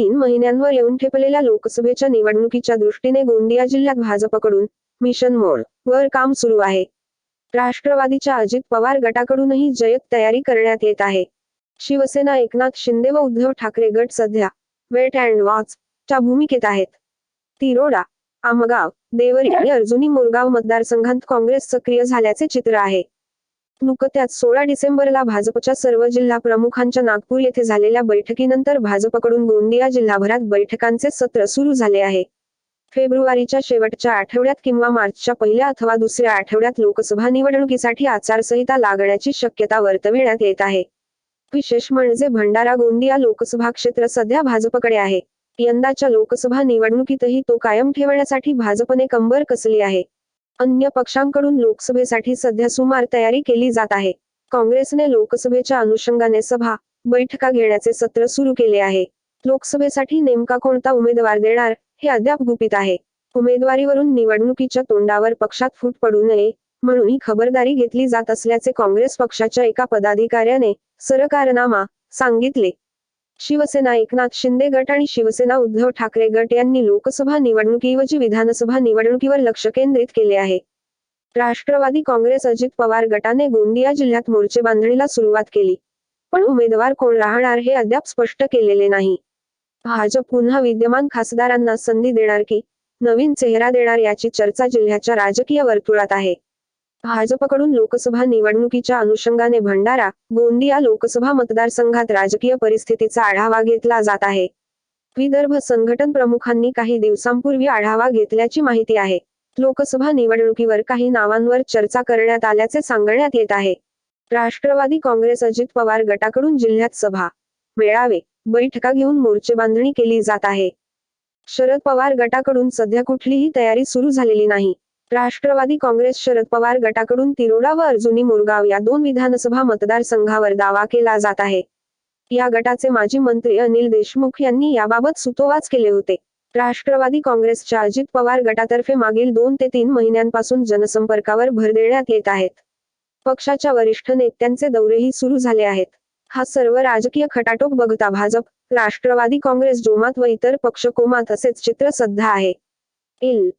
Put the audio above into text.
तीन महिन्यांवर येऊन ठेपलेल्या लोकसभेच्या निवडणुकीच्या दृष्टीने गोंदिया जिल्ह्यात भाजपकडून मिशन मोड वर काम सुरू आहे. राष्ट्रवादीच्या अजित पवार गटाकडूनही जयत तयारी करण्यात येत आहे. शिवसेना एकनाथ शिंदे व उद्धव ठाकरे गट सध्या वेट अँड वॉच च्या भूमिकेत आहेत. तिरोडा आमगाव देवरी आणि अर्जुनी मुरगाव मतदारसंघात काँग्रेस सक्रिय झाल्याचे चित्र आहे. नुकत्याच सोळा डिसेंबरला भाजपच्या सर्व जिल्हा प्रमुखांच्या नागपूर येथे झालेल्या बैठकीनंतर भाजपकडून गोंदिया जिल्हाभरात बैठकांचे सत्र सुरू झाले आहे. फेब्रुवारीच्या शेवटच्या आठवड्यात किंवा मार्चच्या पहिल्या अथवा दुसऱ्या आठवड्यात लोकसभा निवडणुकीसाठी आचारसंहिता लागण्याची शक्यता वर्तविण्यात येत आहे. विशेष म्हणजे भंडारा गोंदिया लोकसभा क्षेत्र सध्या भाजपकडे आहे. यंदाच्या लोकसभा निवडणुकीतही तो कायम ठेवण्यासाठी भाजपने कंबर कसली आहे. अन्य पक्षांकडून लोकसभेसाठी सध्या सुमार तयारी केली जात आहे. काँग्रेसने लोकसभेच्या अनुषंगाने सभा बैठका घेण्याचे सत्र सुरू केले आहे. लोकसभेसाठी नेमका कोणता उमेदवार देणार हे अद्याप गुपित आहे. उमेदवारीवरून निवडणुकीच्या तोंडावर पक्षात फूट पडू नये म्हणून ही खबरदारी घेतली जात असल्याचे काँग्रेस पक्षाच्या एका पदाधिकाऱ्याने सरकारनामा सांगितले. शिवसेना एकनाथ शिंदे गट आणि शिवसेना उद्धव ठाकरे गट यांनी लोकसभा निवडणुकीऐवजी विधानसभा निवडणुकीवर लक्ष केंद्रित केले आहे. राष्ट्रवादी काँग्रेस अजित पवार गटाने गोंदिया जिल्ह्यात मोर्चे बांधणीला सुरुवात केली. पण उमेदवार कोण राहणार हे अद्याप स्पष्ट केलेले नाही. भाजप पुन्हा विद्यमान खासदारांना संधी देणार की नवीन चेहरा देणार याची चर्चा जिल्ह्याच्या राजकीय वर्तुळात आहे. भाजपकडून लोकसभा निवडणुकीच्या अनुषंगाने भंडारा गोंदिया लोकसभा मतदारसंघात राजकीय परिस्थितीचा आढावा घेतला जात आहे. विदर्भ संघटन प्रमुखांनी काही दिवसांपूर्वी आढावा घेतल्याची माहिती आहे. लोकसभा निवडणुकीवर काही नावांवर चर्चा करण्यात आल्याचे सांगण्यात येत आहे. राष्ट्रवादी काँग्रेस अजित पवार गटाकडून जिल्ह्यात सभा मेळावे बैठका घेऊन मोर्चे बांधणी केली जात आहे. शरद पवार गटाकडून सध्या कुठलीही तयारी सुरू झालेली नाही. राष्ट्रवादी काँग्रेस शरद पवार गटाकडून तिरोडा व अर्जुनी मुरगाव या दोन विधानसभा मतदारसंघावर दावा केला जात आहे. या गटाचे माजी मंत्री अनिल देशमुख यांनी याबाबत सुतोवाच केले होते. राष्ट्रवादी काँग्रेसच्या अजित पवार गटातर्फे मागील दोन ते तीन महिन्यांपासून जनसंपर्कावर भर देण्यात येत आहेत. पक्षाच्या वरिष्ठ नेत्यांचे दौरेही सुरू झाले आहेत. हा सर्व राजकीय खटाटोप बघता भाजप राष्ट्रवादी काँग्रेस जोमात व इतर पक्ष कोमात असेच चित्र सध्या आहे. इल